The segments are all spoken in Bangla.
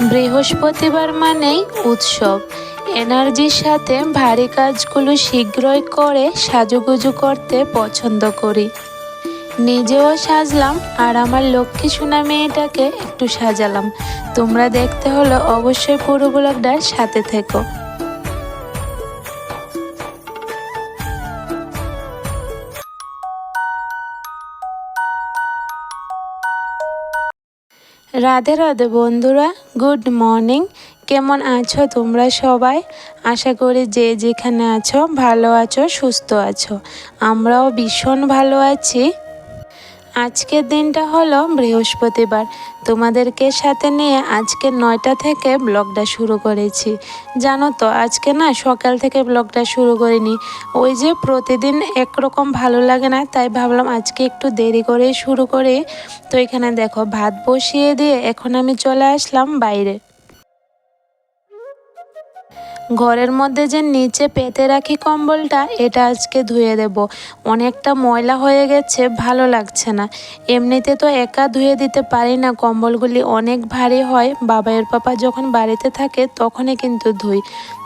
বৃহস্পতিবার মানেই উৎসব। এনার্জির সাথে ভারী কাজগুলো শীঘ্রই করে সাজুগুজু করতে পছন্দ করি। নিজেও সাজলাম আর আমার লক্ষ্মী সোনা মেয়েটাকে একটু সাজালাম। তোমরা দেখতে হলো অবশ্যই পুরো ব্লগটার সাথে থেকো। রাধে রাধে বন্ধুরা, গুড মর্নিং। কেমন আছো তোমরা সবাই? আশা করি যে যেখানে আছো, ভালো আছো, সুস্থ আছো। আমরাও ভীষণ ভালো আছি। আজকের দিনটা হলো বৃহস্পতিবার। তোমাদেরকে সাথে নিয়ে আজকে নয়টা থেকে ব্লগটা শুরু করেছি। জানো তো, আজকে না সকাল থেকে ব্লগটা শুরু করিনি। ওই যে প্রতিদিন একরকম ভালো লাগে না, তাই ভাবলাম আজকে একটু দেরি করে শুরু করে। তো এখানে দেখো, ভাত বসিয়ে দিয়ে এখন আমি চলে আসলাম বাইরে। ঘরের মধ্যে যে নিচে পেতে রাখি কম্বলটা, এটা আজকে ধুয়ে দেব। অনেকটা ময়লা হয়ে গেছে, ভালো লাগছে না। এমনিতে তো একা ধুয়ে দিতে পারি না, কম্বলগুলি অনেক ভারী হয়। বাবাইয়ের পাপা যখন বাড়িতে থাকে, তখনই কিন্তু ধুই।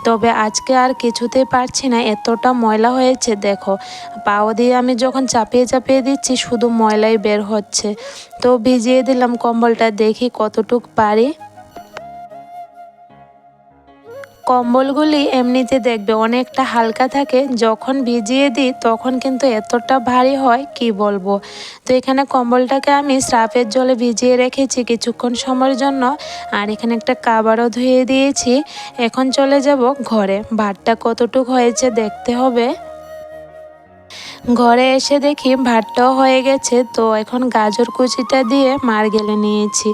তবে আজকে আর কিছুতেই পারছি না, এতটা ময়লা হয়েছে, দেখো। পাও দিয়ে আমি যখন চাপিয়ে চাপিয়ে দিচ্ছি, শুধু ময়লাই বের হচ্ছে। তো ভিজিয়ে দিলাম কম্বলটা, দেখি কতটুক পারি। কম্বলগুলি এমনিতে দেখবে অনেকটা হালকা থাকে, যখন ভিজিয়ে দিই তখন কিন্তু এতটা ভারী হয়, কি বলব? তো এখানে কম্বলটাকে আমি স্রাফের জলে ভিজিয়ে রেখেছি কিছুক্ষণ সময়ের জন্য, আর এখানে একটা কাবারও ধুয়ে দিয়েছি। এখন চলে যাব ঘরে। ভাতটা কতটুক হয়েছে দেখতে হবে। ঘরে এসে দেখি ভাতটাও হয়ে গেছে, তো এখন গাজর কুচিটা দিয়ে মার গেলে নিয়েছি।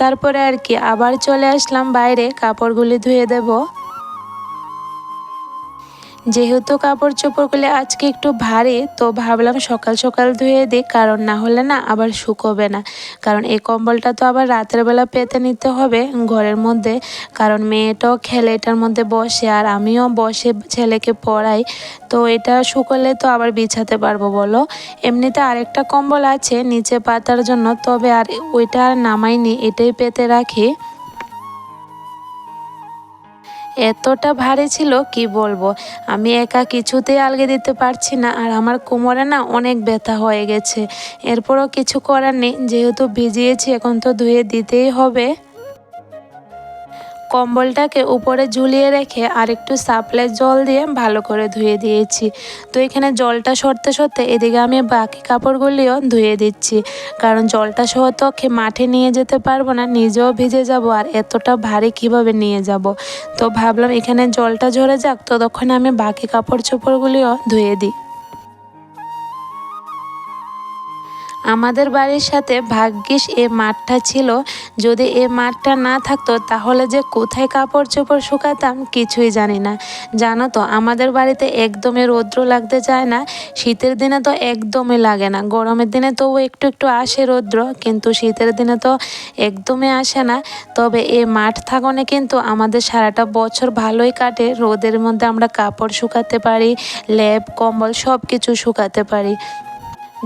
তারপরে আর কি, আবার চলে আসলাম বাইরে, কাপড়গুলি ধুয়ে দেবো। যেহেতু কাপড় চোপড়গুলি আজকে একটু ভারী, তো ভাবলাম সকাল সকাল ধুয়ে দিই, কারণ না হলে না আবার শুকোবে না। কারণ এই কম্বলটা তো আবার রাতের বেলা পেতে নিতে হবে ঘরের মধ্যে, কারণ মেয়েটাও খেলে, এটার মধ্যে বসে, আর আমিও বসে ছেলেকে পড়াই, তো এটা শুকোলে তো আবার বিছাতে পারব বলো। এমনিতে আরেকটা কম্বল আছে নিচে পাতার জন্য, তবে আর ওইটা আর নামাইনি, এটাই পেতে রাখি। এতটা ভারী ছিল, কি বলব? আমি একা কিছুতেই আলগে দিতে পারছি না, আর আমার কোমরে না অনেক ব্যথা হয়ে গেছে। এরপরও কিছু করার নেই, যেহেতু ভিজিয়েছি, এখন তো ধুয়ে দিতেই হবে। কম্বলটাকে উপরে ঝুলিয়ে রেখে আর একটু সাপ্লাই জল দিয়ে ভালো করে ধুয়ে দিয়েছি। তো এখানে জলটা সরতে সরতে এদিকে আমি বাকি কাপড়গুলিও ধুয়ে দিচ্ছি। কারণ জলটা সহ তো মাঠে নিয়ে যেতে পারব না, নিজেও ভিজে যাব আর এতটা ভারী কীভাবে নিয়ে যাব? তো ভাবলাম এখানে জলটা ঝরে যাক, ততক্ষণে আমি বাকি কাপড় চোপড়গুলিও ধুয়ে দিই। আমাদের বাড়ির সাথে ভাগ্যিস এ মাঠটা ছিল। যদি এ মাঠটা না থাকতো, তাহলে যে কোথায় কাপড় চোপড় শুকাতাম কিছুই জানি না। জানো তো, আমাদের বাড়িতে একদমই রৌদ্র লাগতে চায় না। শীতের দিনে তো একদমই লাগে না। গরমের দিনে তো একটু একটু আসে রৌদ্র, কিন্তু শীতের দিনে তো একদমই আসে না। তবে এ মাঠ থাকনে কিন্তু আমাদের সারাটা বছর ভালোই কাটে। রোদের মধ্যে আমরা কাপড় শুকাতে পারি, লেপ, কম্বল সব কিছু শুকাতে পারি।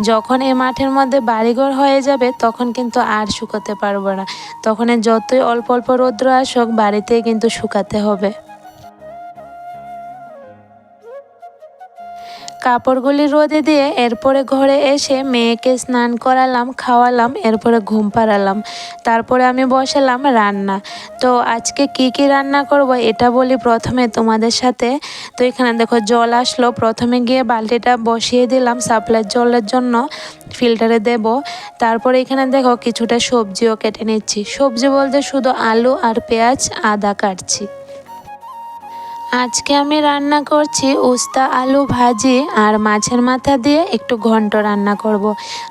যখন এ মাঠের মধ্যে বাড়িঘর হয়ে যাবে, তখন কিন্তু আর শুকাতে পারব না। তখন যতই অল্প অল্প রৌদ্র আসুক, বাড়িতেই কিন্তু শুকাতে হবে। কাপড়গুলি রোদে দিয়ে এরপরে ঘরে এসে মেয়েকে স্নান করালাম, খাওয়ালাম, এরপরে ঘুম পাড়ালাম। তারপরে আমি বসালাম রান্না। তো আজকে কি কি রান্না করব, এটা বলি প্রথমে তোমাদের সাথে। তো এখানে দেখো জল আসলো। প্রথমে গিয়ে বালতিটা বসিয়ে দিলাম সাপ্লাই জলের জন্য, ফিল্টারে দেব। তারপরে এখানে দেখো কিছুটা সবজিও কেটে নিচ্ছি। সবজি বলতে শুধু আলু আর পেঁয়াজ, আদা কাটছি। আজকে আমি রান্না করছি উস্তা আলু ভাজি আর মাছের মাথা দিয়ে একটু ঘন্ট রান্না করব।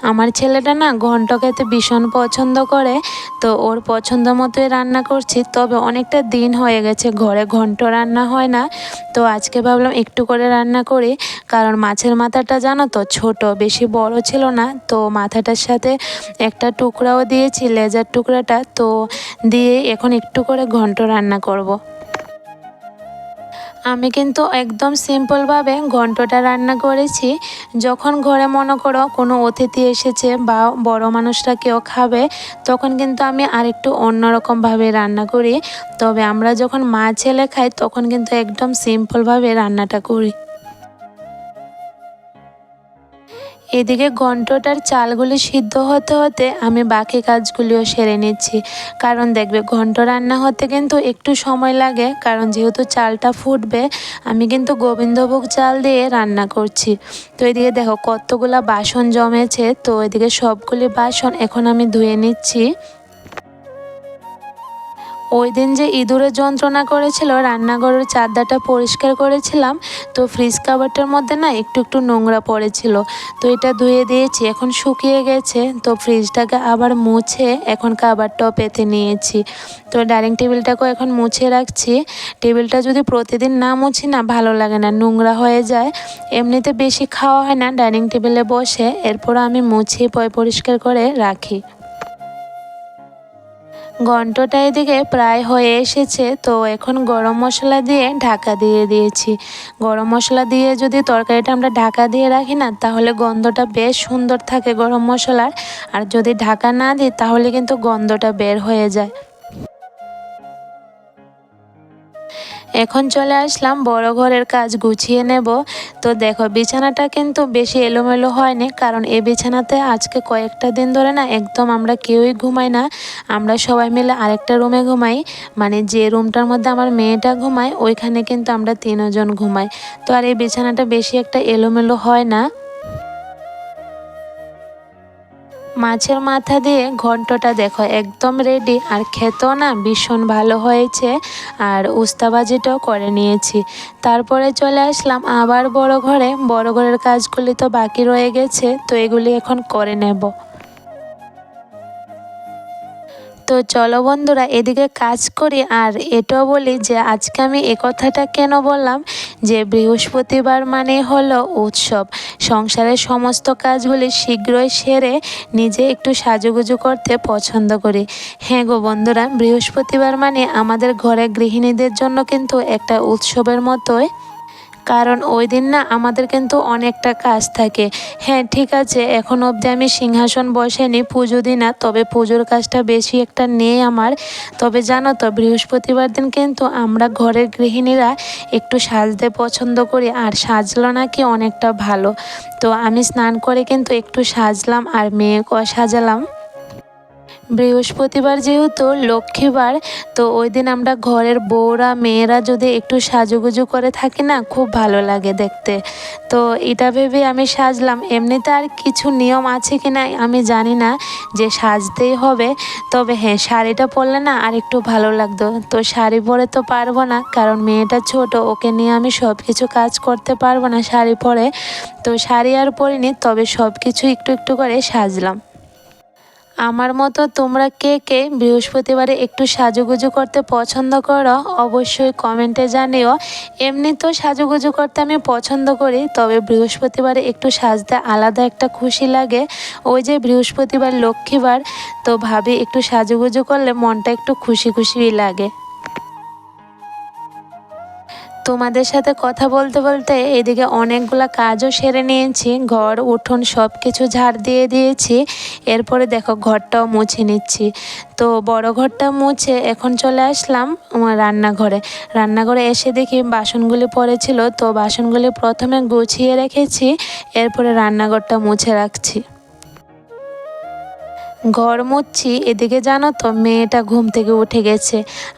আমার ছেলেটা না ঘন্ট খেতে ভীষণ পছন্দ করে, তো ওর পছন্দ মতোই রান্না করছি তবে অনেকটা দিন হয়ে গেছে, ঘরে ঘন্ট রান্না হয় না তো আজকে ভাবলাম একটু করে রান্না করি, কারণ মাছের মাথাটা জানো তো ছোট, বেশি বড় ছিল না তো মাথাটার সাথে একটা টুকরাও দিয়েছি, লেজার টুকরাটা তো দিয়ে এখন একটু করে ঘন্ট রান্না করব। আমি কিন্তু একদম সিম্পলভাবে ঘন্টটা রান্না করেছি। যখন ঘরে মনে করো কোনো অতিথি এসেছে বা বড় মানুষরা কেউ খাবে, তখন কিন্তু আমি আরেকটু অন্যরকমভাবে রান্না করি। তবে আমরা যখন মা ছেলে খাই, তখন কিন্তু একদম সিম্পলভাবে রান্নাটা করি। এদিকে ঘন্টটার চালগুলি সিদ্ধ হতে হতে আমি বাকি কাজগুলিও সেরে নিচ্ছি। কারণ দেখবে, ঘন্ট রান্না হতে কিন্তু একটু সময় লাগে, কারণ যেহেতু চালটা ফুটবে, আমি কিন্তু গোবিন্দভোগ চাল দিয়ে রান্না করছি। তো এদিকে দেখো, কতগুলা বাসন জমেছে, তো এদিকে সবগুলি বাসন এখন আমি ধুয়ে নিচ্ছি। ওই দিন যে ইঁদুরে যন্ত্রণা করেছিল, রান্নাঘরের চারদাটা পরিষ্কার করেছিলাম, তো ফ্রিজ কাভারটার মধ্যে না একটু একটু নোংরা পড়েছিল। তো এটা ধুয়ে দিয়েছি, এখন শুকিয়ে গেছে, তো ফ্রিজটাকে আবার মুছে এখন কাভারটাও পেতে নিয়েছি। তো ডাইনিং টেবিলটাকেও এখন মুছে রাখছি। টেবিলটা যদি প্রতিদিন না মুছি না, ভালো লাগে না, নোংরা হয়ে যায়। এমনিতে বেশি খাওয়া হয় না ডাইনিং টেবিলে বসে এরপর আমি মুছিয়ে পয় পরিষ্কার করে রাখি। ঘন্টটা এদিকে প্রায় হয়ে এসেছে, তো এখন গরম মশলা দিয়ে ঢাকা দিয়ে দিয়েছি। গরম মশলা দিয়ে যদি তরকারিটা আমরা ঢাকা দিয়ে রাখি না, তাহলে গন্ধটা বেশ সুন্দর থাকে গরম মশলার। আর যদি ঢাকা না দিই, তাহলে কিন্তু গন্ধটা বের হয়ে যায়। এখন চলে আসলাম বড় ঘরের কাজ গুছিয়ে নেব। তো দেখো, বিছানাটা কিন্তু বেশি এলোমেলো হয়নি, কারণ এই বিছানাতে আজকে কয়েকটা দিন ধরে না একদম আমরা কেউই ঘুমাই না। আমরা সবাই মিলে আরেকটা রুমে ঘুমাই। মানে যে রুমটার মধ্যে আমার মেয়েটা ঘুমায়, ওইখানে কিন্তু আমরা তিনজন ঘুমাই। তো আর এই বিছানাটা বেশি একটা এলোমেলো হয় না। মাছের মাথা দিয়ে ঘন্টটা দেখো, একদম রেডি আর খেতেও না ভীষণ ভালো হয়েছে। আর উস্তাবাজিটাও করে নিয়েছি। তারপরে চলে আসলাম আবার বড় ঘরে। বড় ঘরের কাজগুলি তো বাকি রয়ে গেছে, তো এগুলি এখন করে নেব। তো চলো বন্ধুরা, এদিকে কাজ করি। আর এটাও বলি যে, আজকে আমি এ কথাটা কেন বললাম? যে বৃহস্পতিবার মানে হলো উৎসব। সংসারের সমস্ত কাজগুলি শীঘ্রই সেরে নিজে একটু সাজুগুজু করতে পছন্দ করি। হ্যাঁ গো বন্ধুরা, বৃহস্পতিবার মানে আমাদের ঘরে গৃহিণীদের জন্য কিন্তু একটা উৎসবের মতোই কারণ ওই দিন না আমাদের কিন্তু অনেকটা কাজ থাকে। হ্যাঁ ঠিক আছে, এখন অবধি আমি সিংহাসন বসেনি পুজো দিই না, তবে পুজোর কাজটা বেশি একটা নেই আমার। তবে জানো তো, বৃহস্পতিবার দিন কিন্তু আমরা ঘরের গৃহিণীরা একটু সাজতে পছন্দ করি, আর সাজলো নাকি অনেকটা ভালো। তো আমি স্নান করে কিন্তু একটু সাজলাম, আর মেয়েকেও সাজালাম। বৃহস্পতিবার যেহেতু লক্ষ্মীবার, তো ওই দিন আমরা ঘরের বউরা, মেয়েরা যদি একটু সাজুগুজু করে থাকি না, খুব ভালো লাগে দেখতে। তো এটা ভেবে আমি সাজলাম। এমনিতে আর কিছু নিয়ম আছে কি না আমি জানি না যে সাজতেই হবে। তবে হ্যাঁ শাড়িটা পরলে না আর একটু ভালো লাগতো। তো শাড়ি পরে তো পারব না, কারণ মেয়েটা ছোট, ওকে নিয়ে আমি সব কিছু কাজ করতে পারব না শাড়ি পরে। তো শাড়ি আর পরিনি, তবে সব কিছু একটু একটু করে সাজলাম। আমার মতো তোমরা কে কে বৃহস্পতিবারে একটু সাজুগুজু করতে পছন্দ করো, অবশ্যই কমেন্টে জানিও। এমনি তো সাজুগুজু করতে আমি পছন্দ করি, তবে বৃহস্পতিবারে একটু সাজতে আলাদা একটা খুশি লাগে। ওই যে বৃহস্পতিবার, লক্ষ্মীবার, তো ভাবি একটু সাজুগুজু করলে মনটা একটু খুশি খুশিই লাগে। তোমাদের সাথে কথা বলতে বলতে এদিকে অনেকগুলো কাজও সেরে নিয়েছি। ঘর, উঠোন সব কিছু ঝাড় দিয়ে দিয়েছি। এরপরে দেখো ঘরটাও মুছে নিচ্ছি। তো বড় ঘরটা মুছে এখন চলে আসলাম আমার রান্নাঘরে। রান্নাঘরে এসে দেখি বাসনগুলি পড়েছিল, তো বাসনগুলি প্রথমে গুছিয়ে রেখেছি, এরপরে রান্নাঘরটা মুছে রাখছি। ঘর মুচ্ছি এদিকে জানো তো, মেয়েটা ঘুম থেকে উঠে গেছে।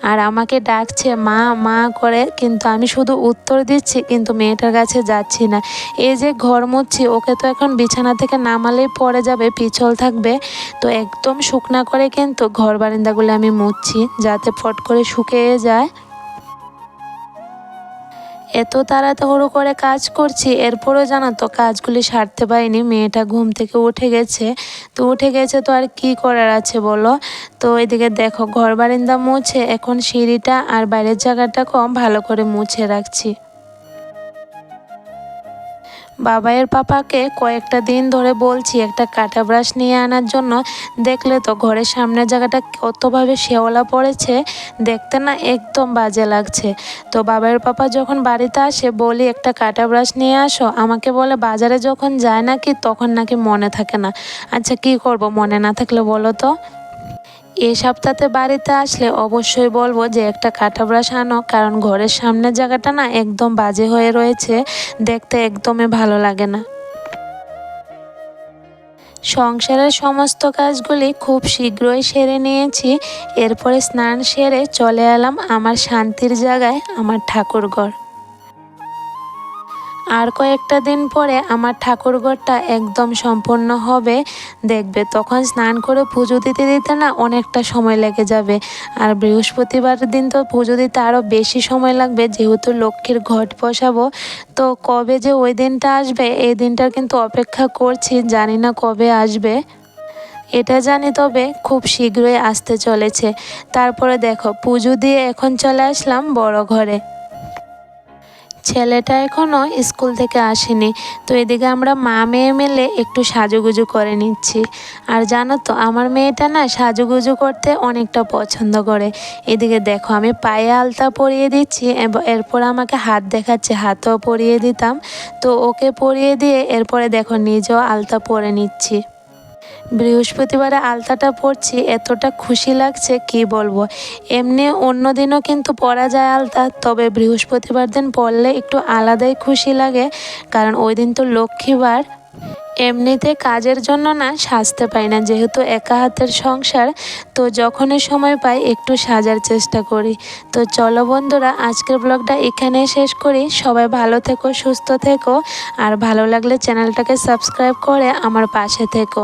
আর আমাকে ডাকছে, মা মা করে, কিন্তু আমি শুধু উত্তর দিচ্ছি, কিন্তু মেয়েটার কাছে যাচ্ছি না। এই যে ঘর মুচ্ছি ওকে তো এখন বিছানা থেকে নামালেই পড়ে যাবে, পিছল থাকবে। তো একদম শুকনা করে কিন্তু ঘর বারিন্দাগুলো আমি মুচ্ছি, যাতে ফট করে শুকিয়ে যায়। এত তাড়াতাড়ো করে কাজ করছি, এরপরও জানো তো কাজগুলি সারতে পারিনি, মেয়েটা ঘুম থেকে উঠে গেছে। তো উঠে গেছে তো আর কি করার আছে বলো? তো এদিকে দেখো ঘর বারিন্দা মুছে, এখন সিঁড়িটা আর বাইরের জায়গাটা কম, ভালো করে মুছে রাখছি। বাবাইয়ের পাপাকে কয়েকটা দিন ধরে বলছি, একটা কাটা ব্রাশ নিয়ে আনার জন্য। দেখলে তো ঘরের সামনের জায়গাটা কতভাবে শেওলা পড়েছে, দেখতে না একদম বাজে লাগছে। তো বাবাইয়ের পাপা যখন বাড়িতে আসে, বলি, একটা কাটা ব্রাশ নিয়ে আসো। আমাকে বলে, বাজারে যখন যায় নাকি, তখন নাকি মনে থাকে না। আচ্ছা কি করব মনে না থাকলে বলো তো? এ সপ্তাহে বাড়িতে আসলে অবশ্যই বলব যে একটা কাটা ব্রাশ আনো, কারণ ঘরের সামনের জায়গাটা না একদম বাজে হয়ে রয়েছে, দেখতে একদমই ভালো লাগে না। সংসারের সমস্ত কাজগুলি খুব শীঘ্রই সেরে নিয়েছি, এরপরে স্নান সেরে চলে এলাম আমার শান্তির জায়গায়, আমার ঠাকুরঘর। আর কয়েকটা দিন পরে আমার ঠাকুরঘরটা একদম সম্পূর্ণ হবে। দেখবে, তখন স্নান করে পুজো দিতে দিতে না অনেকটা সময় লেগে যাবে। আর বৃহস্পতিবার দিন তো পুজো দিতে আরও বেশি সময় লাগবে, যেহেতু লক্ষ্মীর ঘট বসাবো। তো কবে যে ওই দিনটা আসবে, এই দিনটার কিন্তু অপেক্ষা করছি, জানি না কবে আসবে। এটা জানি তবে খুব শীঘ্রই আসতে চলেছে। তারপরে দেখো, পুজো দিয়ে এখন চলে আসলাম বড় ঘরে। ছেলেটা এখনও স্কুল থেকে আসেনি। তো এদিকে আমরা মা মেয়ে মিলে একটু সাজুগুজু করে নিচ্ছি। আর জানো তো, আমার মেয়েটা না সাজুগুজু করতে অনেকটা পছন্দ করে। এদিকে দেখো, আমি পায়ে আলতা পরিয়ে দিচ্ছি এরপর আমাকে হাত দেখাচ্ছে, হাতও পরিয়ে দিতাম। তো ওকে পরিয়ে দিয়ে এরপরে দেখো, নিজেও আলতা পরে নিচ্ছি। বৃহস্পতিবারে আলতাটা পরছি, এতটা খুশি লাগছে, কি বলব? এমনি অন্য দিনও কিন্তু পরা যায় আলতা, তবে বৃহস্পতিবার দিন পরলে একটু আলাদাই খুশি লাগে, কারণ ওই দিন তো লক্ষ্মীবার। এমনিতে কাজের জন্য না সাজতে পাই না, যেহেতু একা হাতের সংসার, তো যখনই সময় পাই একটু সাজার চেষ্টা করি। তো চলো বন্ধুরা, আজকের ব্লগটা এখানে শেষ করি। সবাই ভালো থেকো, সুস্থ থেকো, আর ভালো লাগলে চ্যানেলটাকে সাবস্ক্রাইব করে আমার পাশে থেকো।